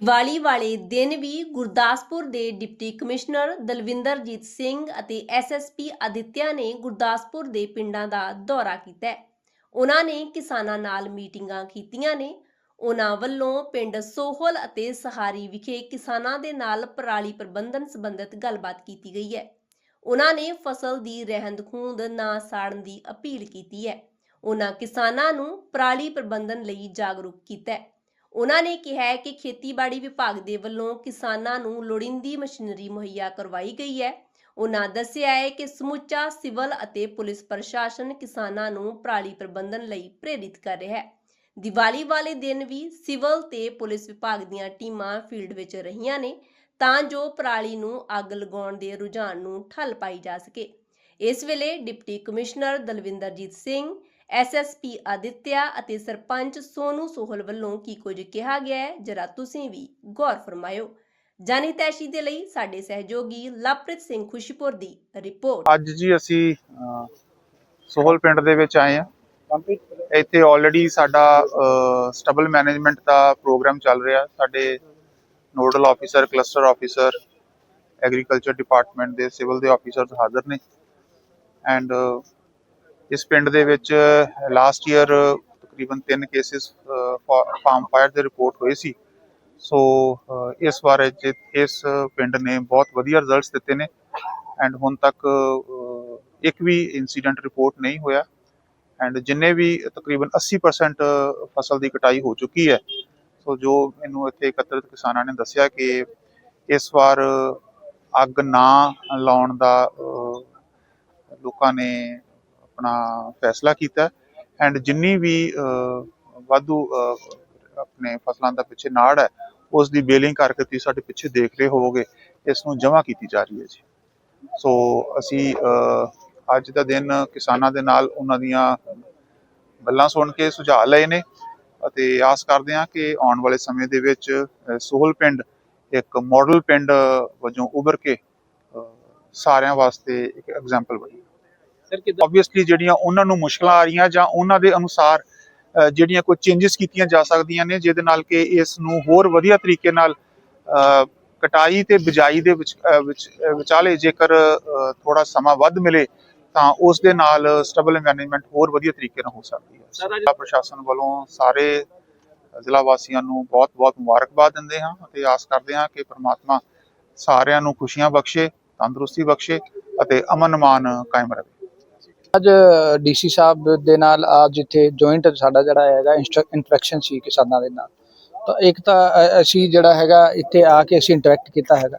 ਦੀਵਾਲੀ ਵਾਲੇ ਦਿਨ ਵੀ ਗੁਰਦਾਸਪੁਰ ਦੇ ਡਿਪਟੀ ਕਮਿਸ਼ਨਰ ਦਲਵਿੰਦਰਜੀਤ ਸਿੰਘ ਅਤੇ ਐਸਐਸਪੀ ਆਦਿਤਿਆ ਨੇ ਗੁਰਦਾਸਪੁਰ ਦੇ ਪਿੰਡਾਂ ਦਾ ਦੌਰਾ ਕੀਤਾ ਉਹਨਾਂ ਨੇ ਕਿਸਾਨਾਂ ਨਾਲ ਮੀਟਿੰਗਾਂ ਕੀਤੀਆਂ ਨੇ। ਉਹਨਾਂ ਵੱਲੋਂ ਪਿੰਡ ਸੋਹਲ ਅਤੇ ਸਹਾਰੀ ਵਿਖੇ ਕਿਸਾਨਾਂ ਦੇ ਨਾਲ ਪਰਾਲੀ ਪ੍ਰਬੰਧਨ ਸੰਬੰਧਿਤ ਗੱਲਬਾਤ ਕੀਤੀ ਗਈ ਹੈ। ਉਹਨਾਂ ਨੇ ਫਸਲ ਦੀ ਰਹਿੰਦ ਖੂੰਦ ਨਾ ਸਾੜਨ ਦੀ ਅਪੀਲ ਕੀਤੀ ਹੈ। ਉਹਨਾਂ ਕਿਸਾਨਾਂ ਨੂੰ ਪਰਾਲੀ ਪ੍ਰਬੰਧਨ ਲਈ ਜਾਗਰੂਕ ਕੀਤਾ ਹੈ। ਉਹਨਾਂ ਨੇ ਕਿਹਾ ਕਿ ਖੇਤੀਬਾੜੀ ਵਿਭਾਗ ਦੇ ਵੱਲੋਂ ਕਿਸਾਨਾਂ ਨੂੰ ਲੋੜੀਂਦੀ ਮਸ਼ੀਨਰੀ ਮੁਹੱਈਆ ਕਰਵਾਈ ਗਈ ਹੈ। ਉਹਨਾਂ ਦੱਸਿਆ ਹੈ ਕਿ ਸਮੁੱਚਾ ਸਿਵਲ ਅਤੇ ਪੁਲਿਸ ਪ੍ਰਸ਼ਾਸਨ ਕਿਸਾਨਾਂ ਨੂੰ ਪਰਾਲੀ ਪ੍ਰਬੰਧਨ ਲਈ ਪ੍ਰੇਰਿਤ ਕਰ ਰਿਹਾ ਹੈ। ਦੀਵਾਲੀ ਵਾਲੇ ਦਿਨ ਵੀ ਸਿਵਲ ਤੇ ਪੁਲਿਸ ਵਿਭਾਗ ਦੀਆਂ ਟੀਮਾਂ ਫੀਲਡ ਵਿੱਚ ਰਹੀਆਂ ਨੇ ਤਾਂ ਜੋ ਪਰਾਲੀ ਨੂੰ ਅੱਗ ਲਗਾਉਣ ਦੇ ਰੁਝਾਨ ਨੂੰ ਠੱਲ ਪਾਈ ਜਾ ਸਕੇ। ਇਸ ਵੇਲੇ deputy commissioner Dalwinderjeet Singh SSP Aditya ਅਤੇ ਸਰਪੰਚ ਸੋਨੂ ਸੋਹਲ ਵੱਲੋਂ ਕੀ ਕੁਝ ਕਿਹਾ ਗਿਆ ਹੈ ਜਰਾ ਤੁਸੀਂ ਵੀ ਗੌਰ ਫਰਮਾਇਓ। ਜਾਨੀ ਤੈਸ਼ੀ ਦੇ ਲਈ ਸਾਡੇ ਸਹਿਯੋਗੀ ਲਵਪ੍ਰੀਤ ਸਿੰਘ ਖੁਸ਼ੀਪੁਰ ਦੀ ਰਿਪੋਰਟ। ਅੱਜ ਜੀ ਅਸੀਂ ਅਹ, ਸੋਹਲ ਪਿੰਡ ਦੇ ਵਿੱਚ ਆਏ ਆ ਇੱਥੇ ਆਲਰੇਡੀ ਸਾਡਾ ਸਟੇਬਲ ਮੈਨੇਜਮੈਂਟ ਦਾ ਪ੍ਰੋਗਰਾਮ ਚੱਲ ਰਿਹਾ। ਸਾਡੇ nodal officer cluster officer agriculture department ਦੇ ਸਿਵਲ ਦੇ ਆਫੀਸਰਸ ਹਾਜ਼ਰ ਨੇ। ਐਂਡ ਇਸ ਪਿੰਡ ਦੇ ਵਿੱਚ ਲਾਸਟ ਈਅਰ ਤਕਰੀਬਨ 3 ਕੇਸਿਸ ਫਾਰਮ ਫਾਇਰ ਦੇ ਰਿਪੋਰਟ ਹੋਏ ਸੀ। ਸੋ ਇਸ ਵਾਰ ਜੇ ਇਸ ਪਿੰਡ ਨੇ ਬਹੁਤ ਵਧੀਆ ਰਿਜ਼ਲਟਸ ਦਿੱਤੇ ਨੇ ਐਂਡ ਹੁਣ ਤੱਕ ਇੱਕ ਵੀ ਇਨਸੀਡੈਂਟ ਰਿਪੋਰਟ ਨਹੀਂ ਹੋਇਆ ਐਂਡ ਜਿੰਨੇ ਵੀ ਤਕਰੀਬਨ 80% ਫਸਲ ਦੀ ਕਟਾਈ ਹੋ ਚੁੱਕੀ ਹੈ ਸੋ ਜੋ ਮੈਨੂੰ ਇੱਥੇ ਇਕੱਤਰਿਤ ਕਿਸਾਨਾਂ ਨੇ ਦੱਸਿਆ ਕਿ ਇਸ ਵਾਰ ਅੱਗ ਨਾ ਲਾਉਣ ਦਾ ਲੋਕਾਂ ਨੇ ਆਪਣਾ ਫੈਸਲਾ ਕੀਤਾ ਐਂਡ ਜਿੰਨੀ ਵੀ ਵਾਧੂ ਆਪਣੇ ਫਸਲਾਂ ਦਾ ਪਿੱਛੇ ਨਾੜ ਹੈ ਉਸ ਦੀ ਬੇਲਿੰਗ ਕਰਕੇ ਤੁਸੀਂ ਸਾਡੇ ਪਿੱਛੇ ਦੇਖ ਰਹੇ ਹੋਵੋਗੇ ਇਸ ਨੂੰ ਜਮ੍ਹਾਂ ਕੀਤੀ ਜਾ ਰਹੀ ਹੈ ਜੀ। ਸੋ ਅਸੀਂ ਅੱਜ ਦਾ ਦਿਨ ਕਿਸਾਨਾਂ ਦੇ ਨਾਲ ਉਹਨਾਂ ਦੀਆਂ ਗੱਲਾਂ ਸੁਣ ਕੇ ਸੁਝਾਅ ਲਏ ਨੇ ਅਤੇ ਆਸ ਕਰਦੇ ਹਾਂ ਕਿ ਆਉਣ ਵਾਲੇ ਸਮੇਂ ਦੇ ਵਿੱਚ ਸੋਹਲ ਪਿੰਡ ਇੱਕ ਮਾਡਲ ਪਿੰਡ ਵਜੋਂ ਉਭਰ ਕੇ ਅਹ, ਸਾਰਿਆਂ ਵਾਸਤੇ ਇੱਕ ਐਗਜ਼ਾਮਪਲ ਬਣੇ। ਆਬਵੀਅਸਲੀ ਜਿਹੜੀਆਂ ਉਹਨਾਂ ਨੂੰ ਮੁਸ਼ਕਲਾਂ ਆ ਰਹੀਆਂ ਜਾਂ ਉਹਨਾਂ ਦੇ ਅਨੁਸਾਰ ਜਿਹੜੀਆਂ ਕੋਈ ਚੇਂਜਸ ਕੀਤੀਆਂ ਜਾ ਸਕਦੀਆਂ ਨੇ ਜਿਹਦੇ ਨਾਲ ਕਿ ਇਸ ਨੂੰ ਹੋਰ ਵਧੀਆ ਤਰੀਕੇ ਨਾਲ ਕਟਾਈ ਤੇ ਬਿਜਾਈ ਦੇ ਵਿੱਚ ਵਿਚਾਲੇ ਜੇਕਰ ਥੋੜਾ ਸਮਾਂ ਵੱਧ ਮਿਲੇ ਤਾਂ ਉਸ ਦੇ ਨਾਲ ਸਟੇਬਲ ਮੈਨੇਜਮੈਂਟ ਹੋਰ ਵਧੀਆ ਤਰੀਕੇ ਨਾਲ ਹੋ ਸਕਦੀ ਹੈ। ਜ਼ਿਲ੍ਹਾ ਪ੍ਰਸ਼ਾਸਨ ਵੱਲੋਂ ਸਾਰੇ ਜ਼ਿਲ੍ਹਾ ਵਾਸੀਆਂ ਨੂੰ ਬਹੁਤ-ਬਹੁਤ ਮੁਬਾਰਕਬਾਦ ਦਿੰਦੇ ਹਾਂ ਅਤੇ ਆਸ ਕਰਦੇ ਹਾਂ ਕਿ ਪ੍ਰਮਾਤਮਾ ਸਾਰਿਆਂ ਨੂੰ ਖੁਸ਼ੀਆਂ ਬਖਸ਼ੇ ਤੰਦਰੁਸਤੀ ਬਖਸ਼ੇ ਅਤੇ ਅਮਨ ਅਮਾਨ ਕਾਇਮ ਰਹੇ। ਅੱਜ ਡੀਸੀ ਸਾਹਿਬ ਦੇ ਨਾਲ ਅੱਜ ਇੱਥੇ ਜੁਆਇੰਟ ਸਾਡਾ ਜਿਹੜਾ ਹੈਗਾ ਇੰਟਰੈਕਸ਼ਨ ਸੀ ਕਿਸਾਨਾਂ ਦੇ ਨਾਲ ਤਾਂ ਇੱਕ ਤਾਂ ਅਸੀਂ ਜਿਹੜਾ ਹੈਗਾ ਇੱਥੇ ਆ ਕੇ ਅਸੀਂ ਇੰਟਰੈਕਟ ਕੀਤਾ ਹੈਗਾ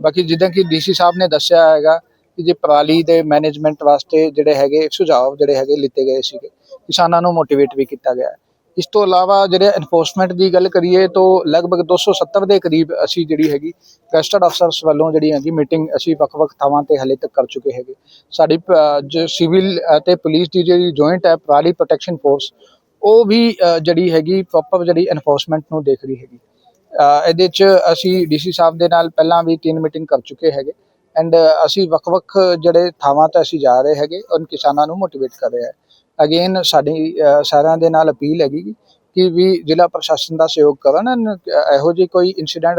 ਬਾਕੀ ਜਿੱਦਾਂ ਕਿ ਡੀਸੀ ਸਾਹਿਬ ਨੇ ਦੱਸਿਆ ਹੈਗਾ ਕਿ ਜੇ ਪਰਾਲੀ ਦੇ ਮੈਨੇਜਮੈਂਟ ਵਾਸਤੇ ਜਿਹੜੇ ਹੈਗੇ ਸੁਝਾਅ ਜਿਹੜੇ ਹੈਗੇ ਲਿੱਤੇ ਗਏ ਸੀਗੇ, ਕਿਸਾਨਾਂ ਨੂੰ ਮੋਟੀਵੇਟ ਵੀ ਕੀਤਾ ਗਿਆ ਹੈ। ਇਸ ਤੋਂ ਇਲਾਵਾ ਜਿਹੜੇ ਐਨਫੋਰਸਮੈਂਟ ਦੀ ਗੱਲ ਕਰੀਏ ਤਾਂ ਲਗਭਗ 270 ਦੇ ਕਰੀਬ ਅਸੀਂ ਜਿਹੜੀ ਹੈਗੀ ਰਜਿਸਟਰਡ ਅਫਸਰਸ ਵੱਲੋਂ ਜਿਹੜੀ ਹੈਗੀ ਮੀਟਿੰਗ ਅਸੀਂ ਵੱਖ-ਵੱਖ ਥਾਵਾਂ ਤੇ ਹਲੇ ਤੱਕ ਕਰ ਚੁੱਕੇ ਹੈਗੇ। ਸਾਡੀ ਜੋ ਸਿਵਲ ਅਤੇ ਪੁਲਿਸ ਦੀ ਜਿਹੜੀ ਜੁਆਇੰਟ ਹੈ, ਪਰਾਲੀ ਪ੍ਰੋਟੈਕਸ਼ਨ ਫੋਰਸ ਉਹ ਵੀ ਜਿਹੜੀ ਹੈਗੀ ਪ੍ਰੋਪਰ ਜਿਹੜੀ ਐਨਫੋਰਸਮੈਂਟ ਨੂੰ ਦੇਖ ਰਹੀ ਹੈਗੀ। ਇਹਦੇ ਚ ਅਸੀਂ ਡੀਸੀ ਸਾਹਿਬ ਦੇ ਨਾਲ ਪਹਿਲਾਂ ਵੀ ਤਿੰਨ ਮੀਟਿੰਗ ਕਰ ਚੁੱਕੇ ਹੈਗੇ। ਐਂਡ ਅਸੀਂ ਵੱਖ-ਵੱਖ ਜਿਹੜੇ ਥਾਵਾਂ ਤੇ ਅਸੀਂ ਜਾ ਰਹੇ ਹੈਗੇ ਔਰ ਕਿਸਾਨਾਂ ਨੂੰ ਮੋਟੀਵੇਟ ਕਰ ਰਹੇ ਹਾਂ। ਅਗੇਨ ਸਾਡੀ ਸਾਰਿਆਂ ਦੇ ਨਾਲ ਅਪੀਲ ਹੈਗੀ ਕਿ ਵੀ ਜ਼ਿਲ੍ਹਾ ਪ੍ਰਸ਼ਾਸਨ ਦਾ ਸਹਿਯੋਗ ਕਰਨ। and ਇਹੋ ਜਿਹੀ ਕੋਈ ਇਨਸੀਡੈਂਟ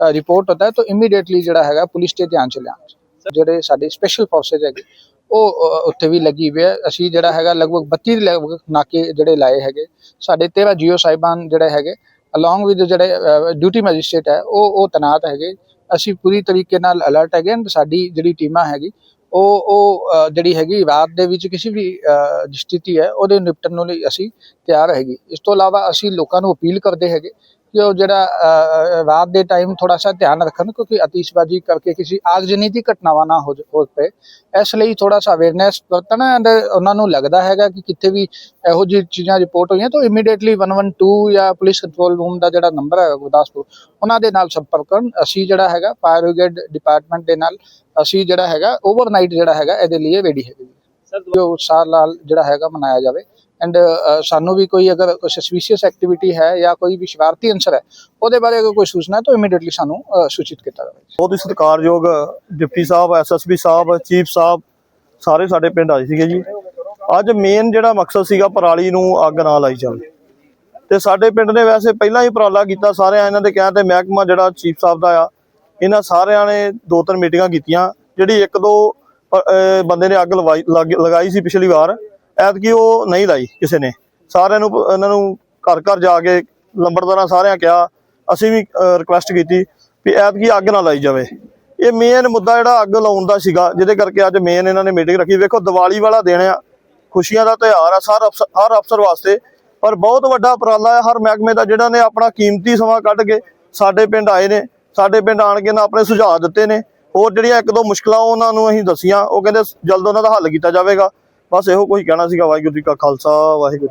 ਰਿਪੋਰਟ ਹੁੰਦਾ ਤਾਂ ਇਮੀਡੀਏਟਲੀ ਜਿਹੜਾ ਹੈਗਾ ਪੁਲਿਸ ਦੇ ਧਿਆਨ ਚ ਲਿਆਉਣਾ। ਜਿਹੜੇ ਸਾਡੇ ਸਪੈਸ਼ਲ ਫੋਰਸਸ ਹੈਗੇ, ਉਹ ਉੱਥੇ ਵੀ ਲੱਗੀ ਹੋਈ ਹੈ। ਅਸੀਂ ਜਿਹੜਾ ਹੈਗਾ ਲਗਭਗ 32 ਦੇ ਲਗਭਗ ਨਾਕੇ ਜਿਹੜੇ ਲਾਏ ਹੈਗੇ, ਸਾਡੇ 13 ਜੀਓ ਸਾਹਿਬਾਨ ਜਿਹੜੇ ਹੈਗੇ ਅਲੋਂਗ ਵਿਦ ਜਿਹੜੇ ਡਿਊਟੀ ਮੈਜਿਸਟ੍ਰੇਟ ਹੈ, ਉਹ ਉਹ ਤਨਾਤ ਹੈਗੇ। ਅਸੀਂ ਪੂਰੀ ਤਰੀਕੇ ਨਾਲ ਅਲਰਟ ਹੈਗੇ। and ਸਾਡੀ ਜਿਹੜੀ ਟੀਮਾਂ ਹੈਗੀ ਉਹ ਉਹ ਅ, ਜਿਹੜੀ ਹੈਗੀ ਰਾਤ ਦੇ ਵਿੱਚ ਕਿਸੇ ਵੀ ਅ, ਸਥਿਤੀ ਹੈ ਉਹਦੇ ਨਿਪਟਣ ਨੂੰ ਲਈ ਅਸੀਂ ਤਿਆਰ ਹੈਗੇ। ਇਸ ਤੋਂ ਇਲਾਵਾ ਅਸੀਂ ਲੋਕਾਂ ਨੂੰ ਅਪੀਲ ਕਰਦੇ ਹੈਗੇ ਕਿ ਉਹ ਜਿਹੜਾ ਅ, ਰਾਤ ਦੇ ਟਾਈਮ ਥੋੜਾ ਸਾ ਧਿਆਨ ਰੱਖਣ ਕਿਉਂਕਿ ਅਤੀਸ਼ਬਾਜ਼ੀ ਕਰਕੇ ਕਿਸੇ ਆਗਜਨੀ ਦੀ ਘਟਨਾਵਾਂ ਨਾ ਹੋ ਜ- ਹੋ ਪਏ। ਇਸ ਲਈ ਥੋੜਾ ਸਾ ਅਵੇਅਰਨੈਸ ਵਰਤਣਾ ਐਂਡ ਉਹਨਾਂ ਨੂੰ ਲੱਗਦਾ ਹੈਗਾ ਕਿ ਕਿੱਥੇ ਵੀ ਇਹੋ ਜਿਹੀ ਚੀਜ਼ਾਂ ਰਿਪੋਰਟ ਹੋਈਆਂ ਤਾਂ ਇਮੀਡੀਏਟਲੀ 112 ਜਾਂ ਪੁਲਿਸ ਕੰਟਰੋਲ ਰੂਮ ਦਾ ਜਿਹੜਾ ਨੰਬਰ ਹੈ ਗੁਰਦਾਸਪੁਰ ਉਹਨਾਂ ਦੇ ਨਾਲ ਸੰਪਰਕ ਕਰਨ। ਅਸੀਂ ਜਿਹੜਾ ਹੈਗਾ ਫਾਇਰ ਬ੍ਰਿਗੇਡ ਡਿਪਾਰਟਮੈਂਟ ਦੇ ਨਾਲ ਅਸੀਂ ਜਿਹੜਾ ਹੈਗਾ ਓਵਰਨਾਈਟ ਜਿਹੜਾ ਹੈਗਾ ਇਹਦੇ ਲਈ ਰੈਡੀ ਹੈਗੇ। ਜੋ ਉਤਸ਼ਾਹ ਨਾਲ ਜਿਹੜਾ ਹੈਗਾ ਮਨਾਇਆ ਜਾਵੇ। ਐਂਡ ਸਾਨੂੰ ਵੀ ਕੋਈ ਅਗਰ ਕੋਈ ਸਸਪੀਸ਼ੀਅਸ ਐਕਟੀਵਿਟੀ ਹੈ ਜਾਂ ਕੋਈ ਵੀ ਸ਼ਰਾਰਤੀ ਅੰਸਰ ਹੈ, ਉਹਦੇ ਬਾਰੇ ਅਗਰ ਕੋਈ ਸੂਚਨਾ ਤਾਂ ਇਮੀਡੀਏਟਲੀ ਸਾਨੂੰ ਸੂਚਿਤ ਕੀਤਾ ਜਾਵੇ। ਬਹੁਤ ਹੀ ਸਤਿਕਾਰਯੋਗ ਡਿਪਟੀ ਸਾਹਿਬ, ਐਸਐਸਪੀ ਸਾਹਿਬ, ਚੀਫ ਸਾਹਿਬ, ਸਾਰੇ ਸਾਡੇ ਪਿੰਡ ਆਏ ਸੀਗੇ ਜੀ। ਅੱਜ ਮੇਨ ਜਿਹੜਾ ਮਕਸਦ ਸੀਗਾ ਪਰਾਲੀ ਨੂੰ ਅੱਗ ਨਾ ਲਾਈ ਜਾਵੇ। ਤੇ ਸਾਡੇ ਪਿੰਡ ਨੇ ਵੈਸੇ ਪਹਿਲਾਂ ਹੀ ਉਪਰਾਲਾ ਕੀਤਾ, ਸਾਰਿਆਂ ਇਹਨਾਂ ਦੇ ਕਹਿਣ ਤੇ ਮਹਿਕਮਾ ਜਿਹੜਾ ਚੀਫ ਸਾਹਿਬ ਦਾ ਆ, ਇਹਨਾਂ ਸਾਰਿਆਂ ਨੇ ਦੋ ਤਿੰਨ ਮੀਟਿੰਗਾਂ ਕੀਤੀਆਂ, ਜਿਹੜੀ ਇੱਕ ਦੋ ਬੰਦੇ ਨੇ ਅੱਗ ਲਵਾਈ, ਲੱਗ- ਲਗਾਈ ਸੀ ਪਿਛਲੀ ਵਾਰ। ਐਤਕੀ ਉਹ ਨਹੀਂ ਲਾਈ ਕਿਸੇ ਨੇ। ਸਾਰਿਆਂ ਨੂੰ, ਇਹਨਾਂ ਨੂੰ ਘਰ ਘਰ ਜਾ ਕੇ ਲੰਬੜਦਾਰਾਂ ਸਾਰਿਆਂ ਕਿਹਾ। ਅਸੀਂ ਵੀ ਰਿਕੁਐਸਟ ਕੀਤੀ ਵੀ ਐਤਕੀ ਅੱਗ ਨਾ ਲਾਈ ਜਾਵੇ। ਇਹ ਮੇਨ ਮੁੱਦਾ ਜਿਹੜਾ ਅੱਗ ਲਾਉਣ ਦਾ ਸੀਗਾ, ਜਿਹਦੇ ਕਰਕੇ ਅੱਜ ਮੇਨ ਇਹਨਾਂ ਨੇ ਮੀਟਿੰਗ ਰੱਖੀ। ਵੇਖੋ, ਦੀਵਾਲੀ ਵਾਲਾ ਦਿਨ ਆ। ਖੁਸ਼ੀਆਂ ਦਾ ਤਿਉਹਾਰ ਆ ਸਾਰ ਅਫਸਰ ਹਰ ਅਫਸਰ ਵਾਸਤੇ। ਪਰ ਬਹੁਤ ਵੱਡਾ ਉਪਰਾਲਾ ਹੈ ਹਰ ਮਹਿਕਮੇ ਦਾ ਜਿਹੜਾ ਨੇ ਆਪਣਾ ਕੀਮਤੀ ਸਮਾਂ ਕੱਢ ਕੇ ਸਾਡੇ ਪਿੰਡ ਆਏ ਨੇ। ਸਾਡੇ ਪਿੰਡ ਆਣ ਕੇ ਨਾ ਆਪਣੇ ਸੁਝਾਅ ਦਿੱਤੇ ਨੇ। ਹੋਰ ਜਿਹੜੀਆਂ ਇੱਕ ਦੋ ਮੁਸ਼ਕਲਾਂ ਉਹਨਾਂ ਨੂੰ ਅਸੀਂ ਦੱਸੀਆਂ, ਉਹ ਕਹਿੰਦੇ ਜਲਦ ਉਹਨਾਂ ਦਾ ਹੱਲ ਕੀਤਾ ਜਾਵੇਗਾ। ਬਸ ਇਹੋ ਕੁਝ ਕਹਿਣਾ ਸੀਗਾ, ਵਾਹਿਗੁਰੂ ਜੀ ਕਾ ਖਾਲਸਾ, ਵਾਹਿਗੁਰੂ